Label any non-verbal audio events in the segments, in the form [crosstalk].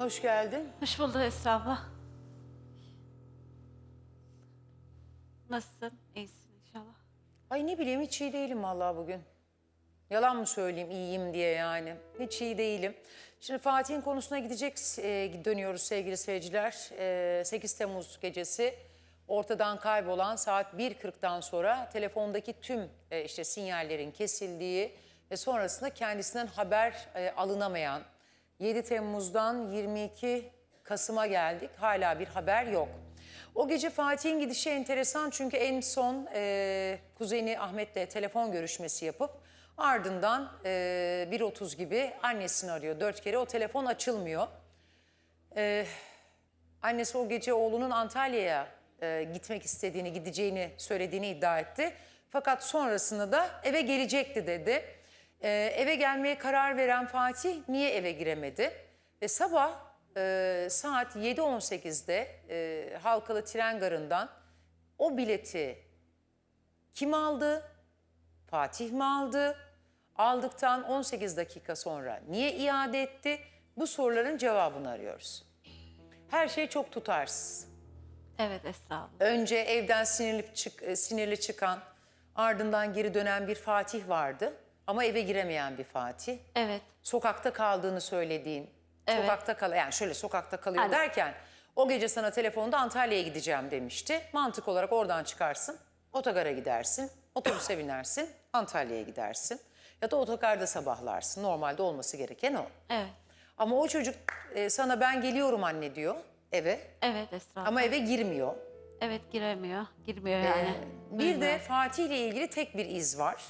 Hoş geldin. Hoş bulduk Esra abla. Nasılsın? İyisin inşallah. Ay ne bileyim hiç iyi değilim vallahi bugün. Yalan mı söyleyeyim iyiyim diye yani. Hiç iyi değilim. Şimdi Fatih'in konusuna gidecek e, dönüyoruz sevgili seyirciler. E, 8 Temmuz gecesi ortadan kaybolan saat 1.40'dan sonra telefondaki tüm e, işte sinyallerin kesildiği ve sonrasında kendisinden haber e, alınamayan 7 Temmuz'dan 22 Kasım'a geldik. Hala bir haber yok. O gece Fatih'in gidişi enteresan çünkü en son e, kuzeni Ahmet'le telefon görüşmesi yapıp ardından e, 1.30 gibi annesini arıyor. Dört kere o telefon açılmıyor. E, annesi o gece oğlunun Antalya'ya e, gitmek istediğini, gideceğini söylediğini iddia etti. Fakat sonrasında da eve gelecekti dedi. E, eve gelmeye karar veren Fatih niye eve giremedi? Ve sabah e, saat 7.18'de e, Halkalı Tren Garı'ndan o bileti kim aldı? Fatih mi aldı? Aldıktan 18 dakika sonra niye iade etti? Bu soruların cevabını arıyoruz. Her şey çok tutarsız. Evet Esra abla. Önce evden sinirli, çık, e, sinirli çıkan, ardından geri dönen bir Fatih vardı. Ama eve giremeyen bir Fatih. Evet. Sokakta kaldığını söylediğin, Evet. sokakta kal yani şöyle sokakta kalıyor Hani- derken o gece sana telefonda Antalya'ya gideceğim demişti. Mantık olarak oradan çıkarsın, otogara gidersin, otobüse binersin, Antalya'ya gidersin. Ya da otogarda sabahlarsın. Normalde olması gereken o. Evet. Ama o çocuk e, sana ben geliyorum anne diyor eve Evet Esra ama eve girmiyor. Evet giremiyor. Girmiyor yani. Bir de Fatih ile ilgili tek bir iz var.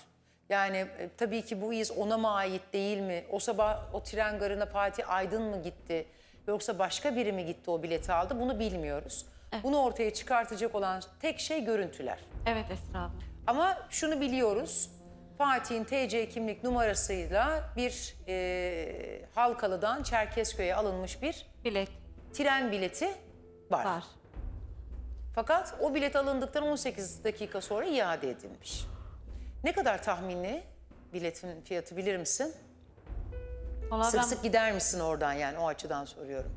Yani e, tabii ki bu iz ona mı ait değil mi? O sabah o tren garına Fatih Aydın mı gitti? Yoksa başka biri mi gitti o bileti aldı? Bunu bilmiyoruz. Bunu ortaya çıkartacak olan tek şey görüntüler. Evet Esra abla. Ama şunu biliyoruz. Fatih'in TC kimlik numarasıyla bir e, Halkalı'dan Çerkezköy'e alınmış bir Bilet tren bileti var. var. Fakat o bilet alındıktan 18 dakika sonra iade edilmiş. Ne kadar tahminli biletin fiyatı bilir misin? Valla Sık ben, sık gider misin oradan yani o açıdan soruyorum.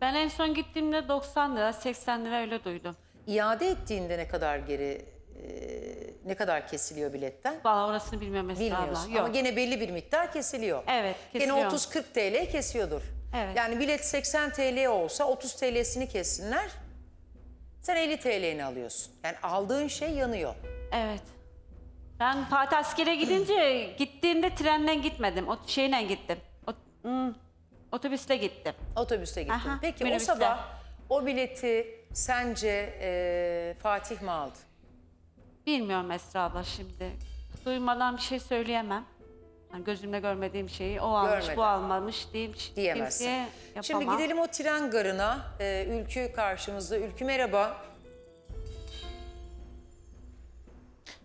ben en son gittiğimde 90 lira 80 lira öyle duydum. İade ettiğinde ne kadar geri e, ne kadar kesiliyor biletten? Valla orasını bilmiyorum Esra Bilmiyorsun abla. Yok. ama gene belli bir miktar kesiliyor. Evet, Gene kesiliyor. 30-40 TL kesiyordur. Evet. Yani bilet 80 TL olsa 30 TL'sini kessinler. Sen 50 TL'ni alıyorsun. Yani aldığın şey yanıyor. Evet. Ben Fatih askere gidince gittiğimde trenden gitmedim. O şeyle gittim. O, hmm, otobüsle gittim. Otobüste gittin. Aha, Peki minibüste. o sabah o bileti sence e, Fatih mi aldı? Bilmiyorum Esra abla şimdi. Duymadan bir şey söyleyemem. Yani gözümle görmediğim şeyi o almış Görmeden. bu almamış diyeyim. Diyemezsin. Şimdi gidelim o tren garına. E, Ülkü karşımızda. Ülkü merhaba.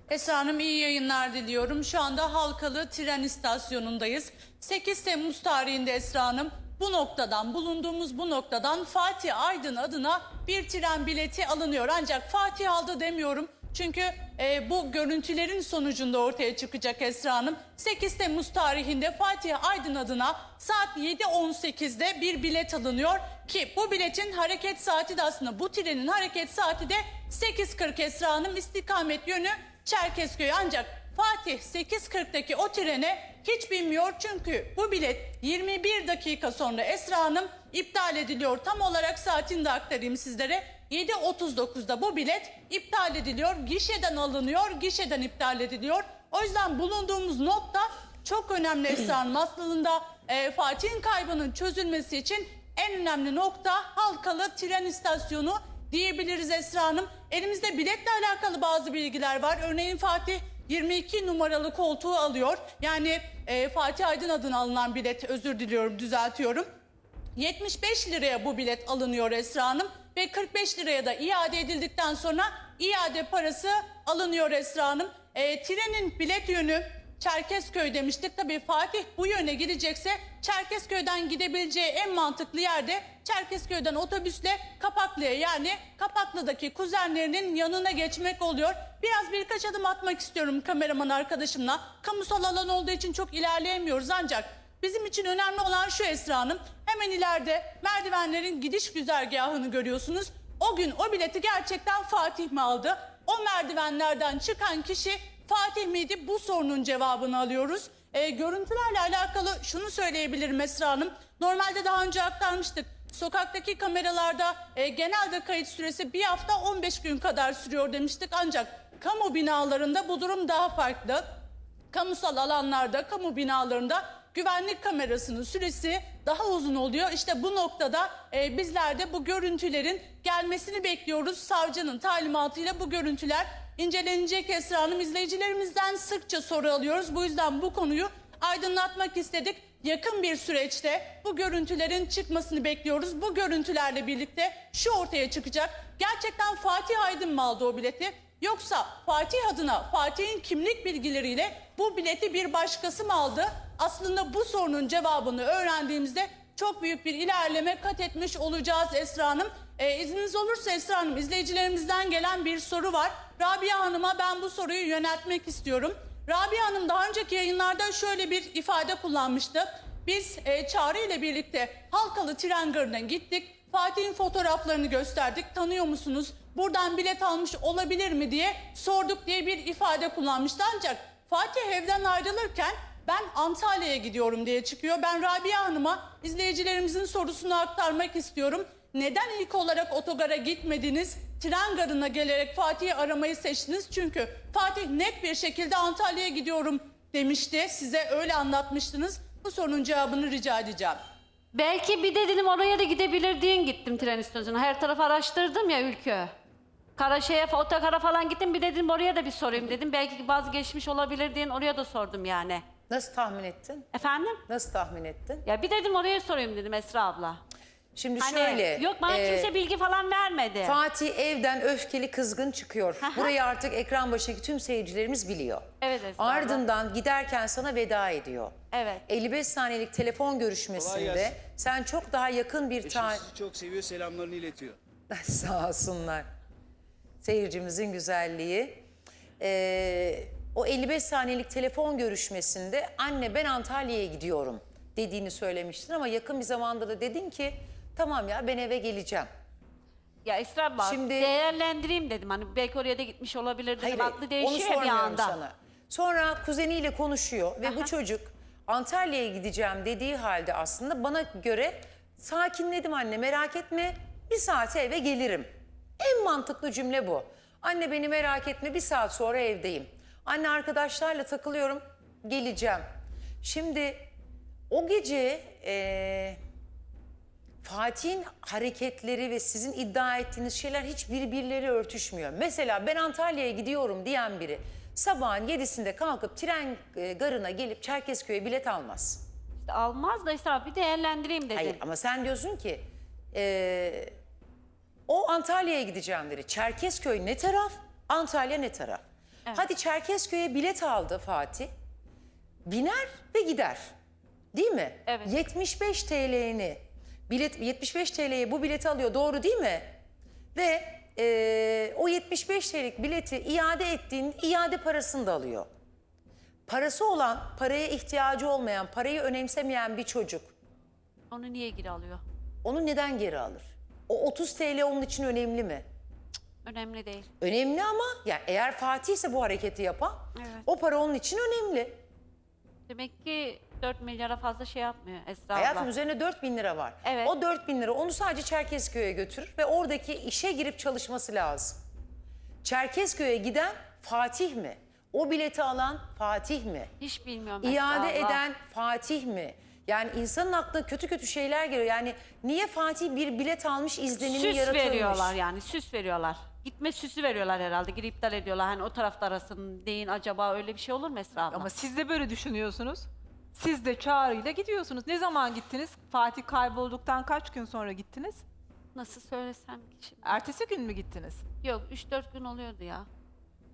Esra Hanım iyi yayınlar diliyorum. Şu anda Halkalı tren istasyonundayız. 8 Temmuz tarihinde Esra Hanım bu noktadan bulunduğumuz bu noktadan Fatih Aydın adına bir tren bileti alınıyor. Ancak Fatih aldı demiyorum. Çünkü e, bu görüntülerin sonucunda ortaya çıkacak Esra Hanım. 8 Temmuz tarihinde Fatih Aydın adına saat 7.18'de bir bilet alınıyor. Ki bu biletin hareket saati de aslında bu trenin hareket saati de 8.40 Esra Hanım istikamet yönü Çerkezköy ancak Fatih 8.40'daki o trene hiç binmiyor çünkü bu bilet 21 dakika sonra Esra Hanım iptal ediliyor. Tam olarak saatini de aktarayım sizlere. 7.39'da bu bilet iptal ediliyor. Gişeden alınıyor, gişeden iptal ediliyor. O yüzden bulunduğumuz nokta çok önemli Esra Hanım. Aslında e, Fatih'in kaybının çözülmesi için en önemli nokta Halkalı tren istasyonu diyebiliriz Esra Hanım. Elimizde biletle alakalı bazı bilgiler var. Örneğin Fatih 22 numaralı koltuğu alıyor. Yani e, Fatih Aydın adına alınan bilet özür diliyorum düzeltiyorum. 75 liraya bu bilet alınıyor Esra Hanım ve 45 liraya da iade edildikten sonra iade parası alınıyor Esra Hanım. E, trenin bilet yönü Çerkezköy demiştik. Tabii Fatih bu yöne gidecekse Çerkezköy'den gidebileceği en mantıklı yerde Çerkezköy'den otobüsle Kapaklı'ya yani Kapaklı'daki kuzenlerinin yanına geçmek oluyor. Biraz birkaç adım atmak istiyorum kameraman arkadaşımla. Kamusal alan olduğu için çok ilerleyemiyoruz ancak bizim için önemli olan şu Esra Hanım. Hemen ileride merdivenlerin gidiş güzergahını görüyorsunuz. O gün o bileti gerçekten Fatih mi aldı? O merdivenlerden çıkan kişi Fatih miydi? Bu sorunun cevabını alıyoruz. E, görüntülerle alakalı şunu söyleyebilirim Esra Hanım. Normalde daha önce aktarmıştık. Sokaktaki kameralarda e, genelde kayıt süresi bir hafta 15 gün kadar sürüyor demiştik. Ancak kamu binalarında bu durum daha farklı. Kamusal alanlarda, kamu binalarında güvenlik kamerasının süresi daha uzun oluyor. İşte bu noktada e, bizler de bu görüntülerin gelmesini bekliyoruz. Savcının talimatıyla bu görüntüler incelenecek Esra Hanım. İzleyicilerimizden sıkça soru alıyoruz. Bu yüzden bu konuyu aydınlatmak istedik. Yakın bir süreçte bu görüntülerin çıkmasını bekliyoruz. Bu görüntülerle birlikte şu ortaya çıkacak. Gerçekten Fatih Aydın mı aldı o bileti? Yoksa Fatih adına Fatih'in kimlik bilgileriyle bu bileti bir başkası mı aldı? Aslında bu sorunun cevabını öğrendiğimizde çok büyük bir ilerleme kat etmiş olacağız Esra Hanım. Ee, izniniz olursa Esra Hanım izleyicilerimizden gelen bir soru var. Rabia Hanım'a ben bu soruyu yöneltmek istiyorum. Rabia Hanım daha önceki yayınlarda şöyle bir ifade kullanmıştı. Biz e, Çağrı ile birlikte Halkalı tren garına gittik. Fatih'in fotoğraflarını gösterdik. Tanıyor musunuz? Buradan bilet almış olabilir mi diye sorduk diye bir ifade kullanmıştı. Ancak Fatih evden ayrılırken ben Antalya'ya gidiyorum diye çıkıyor. Ben Rabia Hanım'a izleyicilerimizin sorusunu aktarmak istiyorum. Neden ilk olarak otogara gitmediniz? Tren garına gelerek Fatih'i aramayı seçtiniz. Çünkü Fatih net bir şekilde Antalya'ya gidiyorum demişti. Size öyle anlatmıştınız. Bu sorunun cevabını rica edeceğim. Belki bir de dedim oraya da gidebilirdiğin gittim tren istasyonuna. Her tarafı araştırdım ya ülke. Karaşehir'e, otogara falan gittim. Bir dedim oraya da bir sorayım dedim. Belki vazgeçmiş olabilir diye oraya da sordum yani. Nasıl tahmin ettin? Efendim? Nasıl tahmin ettin? Ya bir dedim oraya sorayım dedim Esra abla. Şimdi Hani şöyle. yok bana e, kimse bilgi falan vermedi. Fatih evden öfkeli kızgın çıkıyor. Burayı artık ekran başındaki tüm seyircilerimiz biliyor. Evet Esra abla. Ardından giderken sana veda ediyor. Evet. 55 saniyelik telefon Kolay görüşmesinde gelsin. sen çok daha yakın bir Eşim sizi çok seviyor, selamlarını iletiyor. [laughs] Sağ olsunlar. Seyircimizin güzelliği. Ee, o 55 saniyelik telefon görüşmesinde anne ben Antalya'ya gidiyorum dediğini söylemiştin ama yakın bir zamanda da dedin ki tamam ya ben eve geleceğim. Ya Esra abla Şimdi- değerlendireyim dedim. Hani belki oraya da gitmiş olabilir dedim. Hayır, Aklı hayır, değişiyor ya bir sormuyorum anda. sana. Sonra kuzeniyle konuşuyor ve bu çocuk Antalya'ya gideceğim dediği halde aslında bana göre sakinledim anne merak etme bir saate eve gelirim. En mantıklı cümle bu. Anne beni merak etme bir saat sonra evdeyim. Anne arkadaşlarla takılıyorum geleceğim. Şimdi o gece eee Fatih'in hareketleri ve sizin iddia ettiğiniz şeyler hiç birbirleri örtüşmüyor. Mesela ben Antalya'ya gidiyorum diyen biri sabahın yedisinde kalkıp tren e, garına gelip Çerkezköy'e bilet almaz. İşte almaz da Esra bir değerlendireyim dedim. Hayır ama sen diyorsun ki e, o Antalya'ya gideceğim dedi. Çerkezköy ne taraf, Antalya ne taraf? Hadi Çerkezköy'e bilet aldı Fatih. Biner ve gider. Değil mi? Evet. 75 TL'ni bilet 75 TL'ye bu bileti alıyor. Doğru değil mi? Ve e, o 75 TL'lik bileti iade ettiğinde iade parasını da alıyor. Parası olan, paraya ihtiyacı olmayan, parayı önemsemeyen bir çocuk Onu niye geri alıyor? onu neden geri alır? O 30 TL onun için önemli mi? Önemli değil. Önemli ama ya eğer Fatih ise bu hareketi yapan Evet. o para onun için önemli. Demek ki 4 milyara fazla şey yapmıyor Esra Hayatın abla. üzerine 4 bin lira var. Evet. O 4 bin lira onu sadece Çerkezköy'e götürür ve oradaki işe girip çalışması lazım. Çerkezköy'e giden Fatih mi? O bileti alan Fatih mi? Hiç bilmiyorum Esra İade abla. eden Fatih mi? Yani insanın aklına kötü kötü şeyler geliyor. Yani niye Fatih bir bilet almış izlenimi Süs yaratılmış? veriyorlar yani süs veriyorlar. Gitme süsü veriyorlar herhalde. Girip iptal ediyorlar. Hani o tarafta arasın deyin acaba öyle bir şey olur mu Esra abla? Ama siz de böyle düşünüyorsunuz. Siz de çağrıyla gidiyorsunuz. Ne zaman gittiniz? Fatih kaybolduktan kaç gün sonra gittiniz? Nasıl söylesem ki şimdi? Ertesi gün mü gittiniz? Yok 3-4 gün oluyordu ya.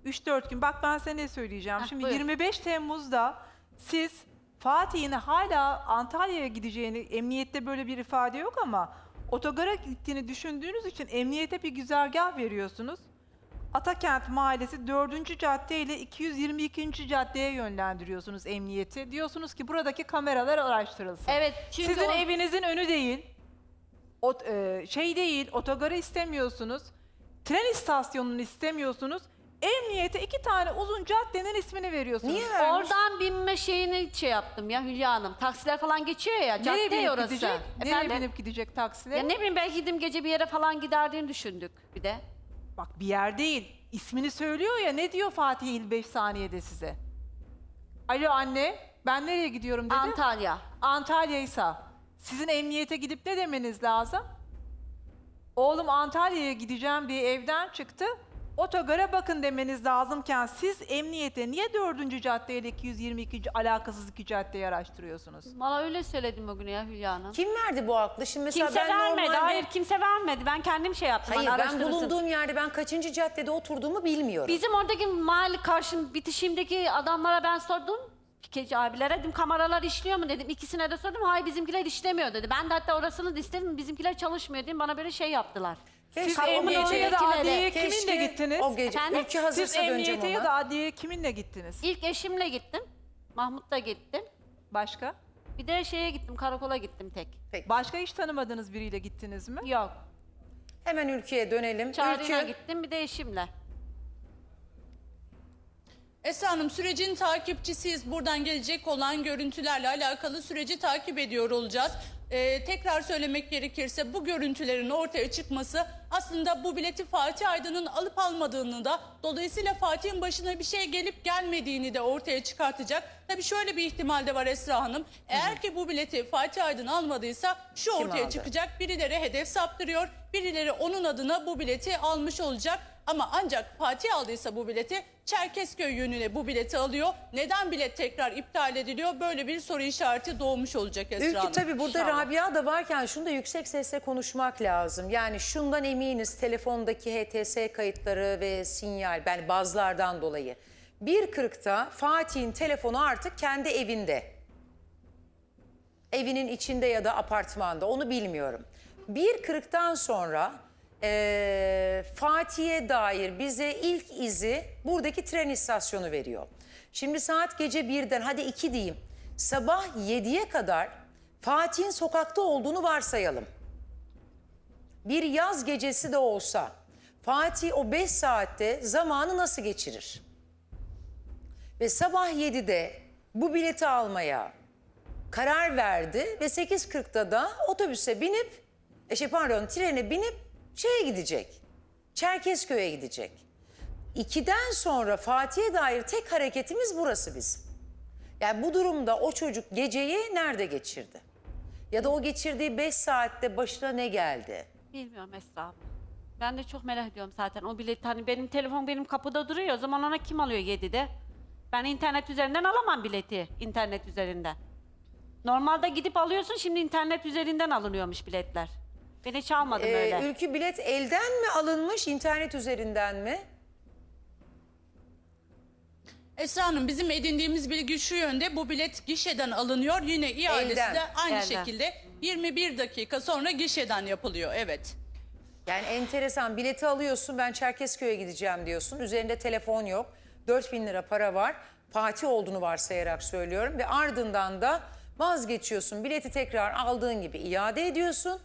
3-4 gün. Bak ben size ne söyleyeceğim. Heh, Şimdi buyur. 25 Temmuz'da siz Fatih'in hala Antalya'ya gideceğini, emniyette böyle bir ifade yok ama otogara gittiğini düşündüğünüz için emniyete bir güzergah veriyorsunuz. Atakent Mahallesi 4. cadde ile 222. caddeye yönlendiriyorsunuz emniyeti. Diyorsunuz ki buradaki kameralar araştırılsın. Evet çünkü Sizin o- evinizin önü değil, ot, e, şey değil, otogarı istemiyorsunuz, tren istasyonunu istemiyorsunuz. Emniyete iki tane uzun caddenin ismini veriyorsunuz. Niye vermiş? oradan binme şeyini şey yaptım ya Hülya Hanım. Taksiler falan geçiyor ya. Nereye Cadde binip orası. gidecek? Nereye Efendim? binip gidecek taksiler? Ya ne bileyim belki dedim gece bir yere falan giderdiğini düşündük bir de. Bak bir yer değil. İsmini söylüyor ya ne diyor Fatih İl 5 saniyede size? Alo anne ben nereye gidiyorum dedi. Antalya. Antalya'ysa sizin emniyete gidip ne demeniz lazım? Oğlum Antalya'ya gideceğim diye evden çıktı. Otogara bakın demeniz lazımken siz emniyete niye 4. cadde ile 222. alakasız iki caddeyi araştırıyorsunuz? Bana öyle söyledim o gün ya Hülya Hanım. Kim verdi bu aklı? Şimdi mesela Kimse ben vermedi. normalde... Hayır kimse vermedi. Ben kendim şey yaptım. Hayır ben araştırırsın. bulunduğum yerde ben kaçıncı caddede oturduğumu bilmiyorum. Bizim oradaki mahalle karşım bitişimdeki adamlara ben sordum. Pikeci abilere dedim kameralar işliyor mu dedim. İkisine de sordum. Hayır bizimkiler işlemiyor dedi. Ben de hatta orasını da istedim. Bizimkiler çalışmıyor dedim. Bana böyle şey yaptılar. Keşke Siz o emniyete ya da Keşke- adliyeye Keşke kiminle gittiniz? O gece Efendim? ülke Siz hazırsa döneceğim emniyete ona. ya da adliyeye kiminle gittiniz? İlk eşimle gittim. Mahmut'la gittim. Başka? Bir de şeye gittim. Karakola gittim tek. Peki. Başka hiç tanımadığınız biriyle gittiniz mi? Yok. Hemen ülkeye dönelim. Çağrı'yla Ülkü, gittim. Bir de eşimle. Esra Hanım sürecin takipçisiyiz. Buradan gelecek olan görüntülerle alakalı süreci takip ediyor olacağız. Ee, tekrar söylemek gerekirse bu görüntülerin ortaya çıkması aslında bu bileti Fatih Aydın'ın alıp almadığını da dolayısıyla Fatih'in başına bir şey gelip gelmediğini de ortaya çıkartacak. Tabii şöyle bir ihtimal de var Esra Hanım. Eğer ki bu bileti Fatih Aydın almadıysa şu Kim ortaya aldı? çıkacak. Birileri hedef saptırıyor. Birileri onun adına bu bileti almış olacak. Ama ancak Fatih aldıysa bu bileti Çerkezköy yönüne bu bileti alıyor. Neden bilet tekrar iptal ediliyor? Böyle bir soru işareti doğmuş olacak Esra Ülkü Hanım. tabii burada İnşallah. Rabia da varken şunu da yüksek sesle konuşmak lazım. Yani şundan eminiz telefondaki HTS kayıtları ve sinyal ben bazılardan dolayı. 1.40'ta Fatih'in telefonu artık kendi evinde. Evinin içinde ya da apartmanda onu bilmiyorum. 1.40'tan sonra eee Fatih'e dair bize ilk izi buradaki tren istasyonu veriyor. Şimdi saat gece 1'den hadi 2 diyeyim. Sabah 7'ye kadar Fatih'in sokakta olduğunu varsayalım. Bir yaz gecesi de olsa Fatih o 5 saatte zamanı nasıl geçirir? Ve sabah 7'de bu bileti almaya karar verdi ve 8.40'da da otobüse binip, e şey pardon trene binip şeye gidecek. Çerkezköy'e gidecek. 2'den sonra Fatih'e dair tek hareketimiz burası bizim. Yani bu durumda o çocuk geceyi nerede geçirdi? Ya da o geçirdiği 5 saatte başına ne geldi? Bilmiyorum Esra abla. Ben de çok merak ediyorum zaten o bilet. Hani benim telefon benim kapıda duruyor. O zaman ona kim alıyor 7'de? Ben internet üzerinden alamam bileti. internet üzerinden. Normalde gidip alıyorsun şimdi internet üzerinden alınıyormuş biletler. Ben hiç almadım Ee, öyle. Ülkü bilet elden mi alınmış, internet üzerinden mi? Esra Hanım bizim edindiğimiz bilgi şu yönde bu bilet gişeden alınıyor. Yine iadesi Elden. de aynı Elden. şekilde 21 dakika sonra gişeden yapılıyor. Evet. Yani enteresan bileti alıyorsun ben Çerkezköy'e gideceğim diyorsun. Üzerinde telefon yok. 4000 lira para var. Fatih olduğunu varsayarak söylüyorum. Ve ardından da vazgeçiyorsun. Bileti tekrar aldığın gibi iade ediyorsun.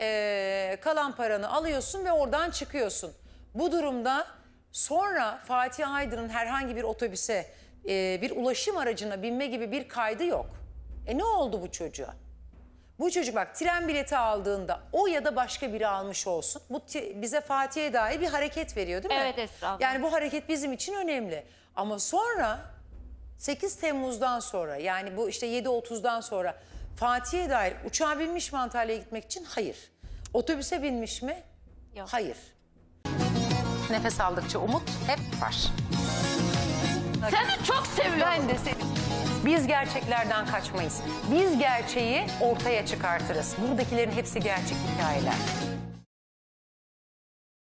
Ee, kalan paranı alıyorsun ve oradan çıkıyorsun. Bu durumda sonra Fatih Aydın'ın herhangi bir otobüse, e, bir ulaşım aracına binme gibi bir kaydı yok. E ne oldu bu çocuğa? Bu çocuk bak tren bileti aldığında o ya da başka biri almış olsun. Bu bize Fatih'e dair bir hareket veriyor değil mi? Evet Esra abla. Yani bu hareket bizim için önemli. Ama sonra 8 Temmuz'dan sonra yani bu işte 7.30'dan sonra Fatih'e dair uçağa binmiş mi Antalya'ya gitmek için? Hayır. Otobüse binmiş mi? Yok. Hayır. Nefes aldıkça umut hep var. Seni çok seviyorum. Ben de seni. Biz gerçeklerden kaçmayız. Biz gerçeği ortaya çıkartırız. Buradakilerin hepsi gerçek hikayeler.